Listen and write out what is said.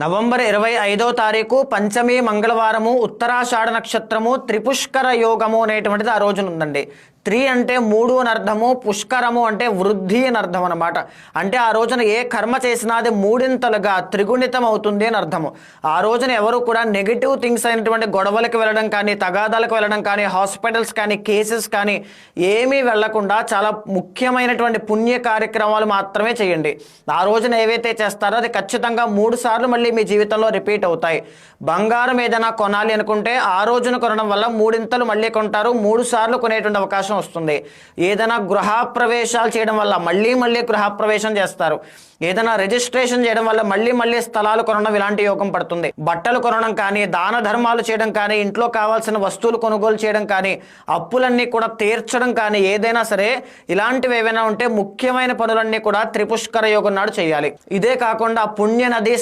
November ఇరవై ఐదో తారీఖు పంచమి మంగళవారము ఉత్తరాషాఢ నక్షత్రము త్రిపుష్కర యోగము అనేటువంటిది ఆ రోజున ఉందండి. త్రీ అంటే మూడు అని అర్థము పుష్కరము అంటే వృద్ధి అని అర్థం అనమాట అంటే ఆ రోజున ఏ కర్మ చేసినా అది మూడింతలుగా త్రిగుణితం అవుతుంది అని అర్థము. ఆ రోజున ఎవరు కూడా నెగిటివ్ థింగ్స్ అయినటువంటి గొడవలకు వెళ్ళడం కానీ తగాదాలకు వెళ్ళడం కానీ హాస్పిటల్స్ కానీ కేసెస్ కానీ ఏమీ వెళ్ళకుండా చాలా ముఖ్యమైనటువంటి పుణ్య కార్యక్రమాలు మాత్రమే చేయండి. ఆ రోజున ఏవైతే చేస్తారో అది ఖచ్చితంగా మూడు సార్లు మళ్ళీ మీ జీవితంలో రిపీట్ అవుతాయి. బంగారం ఏదైనా కొనాలి అనుకుంటే ఆ రోజున కొనడం వల్ల మూడింతలు మళ్ళీ కొంటారు మూడు సార్లు కొనేటువంటి అవకాశం వస్తుంది. ఏదైనా గృహప్రవేశాలు చేయడం వల్ల మళ్ళీ మళ్ళీ గృహప్రవేశం చేస్తారు. ఏదైనా రిజిస్ట్రేషన్ చేయడం వల్ల మళ్ళీ మళ్ళీ స్థలాలు కొనడం ఇలాంటి యోగం పడుతుంది. బట్టలు కొనడం కానీ దాన ధర్మాలు చేయడం కానీ ఇంట్లో కావాల్సిన వస్తువులు కొనుగోలు చేయడం కానీ అప్పులన్నీ కూడా తీర్చడం కానీ ఏదైనా సరే ఇలాంటివి ఏవైనా ఉంటే ముఖ్యమైన పనులన్నీ కూడా త్రిపుష్కర యోగం నాడు చేయాలి. ఇదే కాకుండా పుణ్య నది